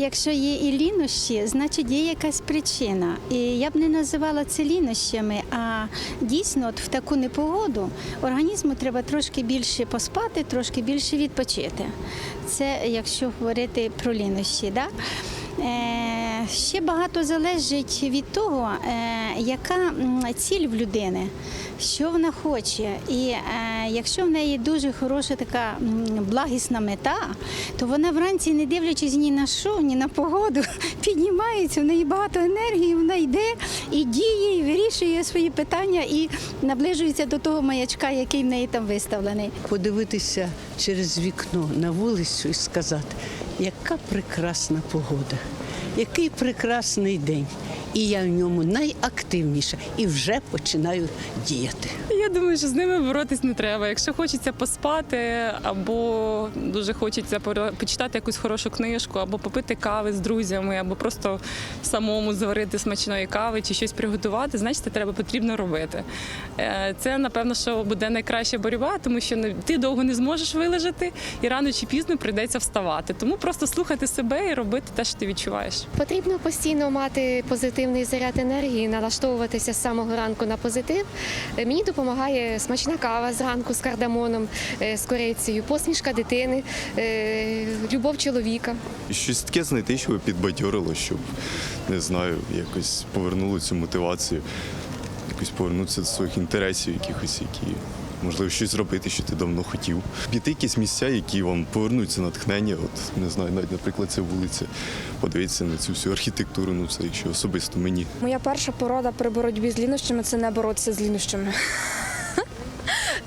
Якщо є і лінощі, значить є якась причина. І я б не називала це лінощами, а дійсно от в таку непогоду організму треба трошки більше поспати, трошки більше відпочити. Це якщо говорити про лінощі. Да? Е, ще багато залежить від того, е, яка ціль в людини, що вона хоче. І е, якщо в неї дуже хороша така благісна мета, то вона вранці, не дивлячись ні на що, ні на погоду, піднімається, в неї багато енергії, вона йде і діє, і вирішує свої питання і наближується до того маячка, який в неї там виставлений. подивитися через вікно на вулицю і сказати, яка прекрасна погода, який прекрасний день. І я в ньому найактивніша і вже починаю діяти. Я думаю, що з ними боротись не треба. Якщо хочеться поспати, або дуже хочеться почитати якусь хорошу книжку, або попити кави з друзями, або просто самому зварити смачної кави чи щось приготувати, значить це треба потрібно робити. Е, Це напевно, що буде найкраща боротьба, тому що не- ти довго не зможеш вилежати, і рано чи пізно прийдеться вставати. Тому просто слухати себе і робити те, що ти відчуваєш. Потрібно постійно мати позитивний заряд енергії, налаштовуватися з самого ранку на позитив. Е, Мені допомагає смачна кава зранку з кардамоном, е, з корицею, посмішка дитини, е, любов чоловіка. Щось таке знайти, що підбадьорило, щоб не знаю, якось повернуло цю мотивацію, якось повернутися до своїх інтересів, якихось, які можливо щось зробити, що ти давно хотів. Піти якісь місця, які вам повернуться натхнення. От не знаю, навіть, наприклад, ця вулиця, подивитися на цю всю архітектуру, ну це якщо особисто мені. Моя перша порада при боротьбі з лінощами це не боротися з лінощами.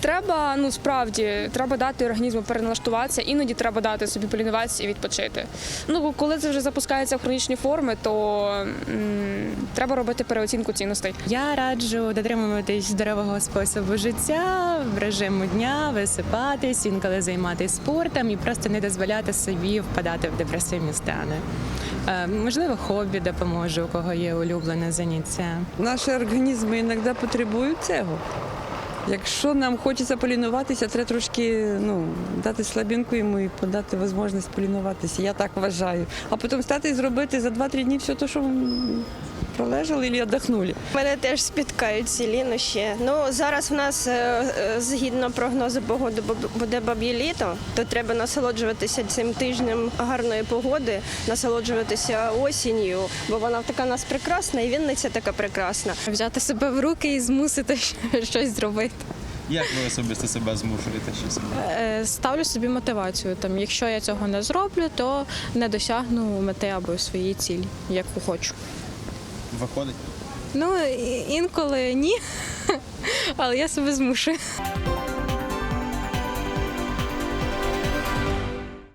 Треба, ну справді, треба дати організму переналаштуватися, іноді треба дати собі полінуватися і відпочити. Ну, коли це вже запускається в хронічні форми, то м, треба робити переоцінку цінностей. Я раджу дотримуватись здорового способу життя, в режиму дня, висипатись, інколи займатися спортом і просто не дозволяти собі впадати в депресивні стани. Е, Можливо, хобі допоможе, у кого є улюблене заняття. Наші організми іноді потребують цього. Якщо нам хочеться полінуватися, треба трошки ну, дати слабінку йому і подати можливість полінуватися. Я так вважаю. А потім стати і зробити за 2-3 дні все те, що пролежали і віддохнули. Мене теж спіткають ці лінощі. Ну зараз в нас е, е, згідно прогнозу погоди бу- буде баб'є літо, то треба насолоджуватися цим тижнем гарної погоди, насолоджуватися осінню, бо вона така у нас прекрасна, і Вінниця така прекрасна. Взяти себе в руки і змусити щось зробити. Як ви особисто себе змушуєте щось? Е, Ставлю собі мотивацію. Там, якщо я цього не зроблю, то не досягну мети або своєї цілі, яку хочу. Виходить? Ну інколи ні, але я себе змушую.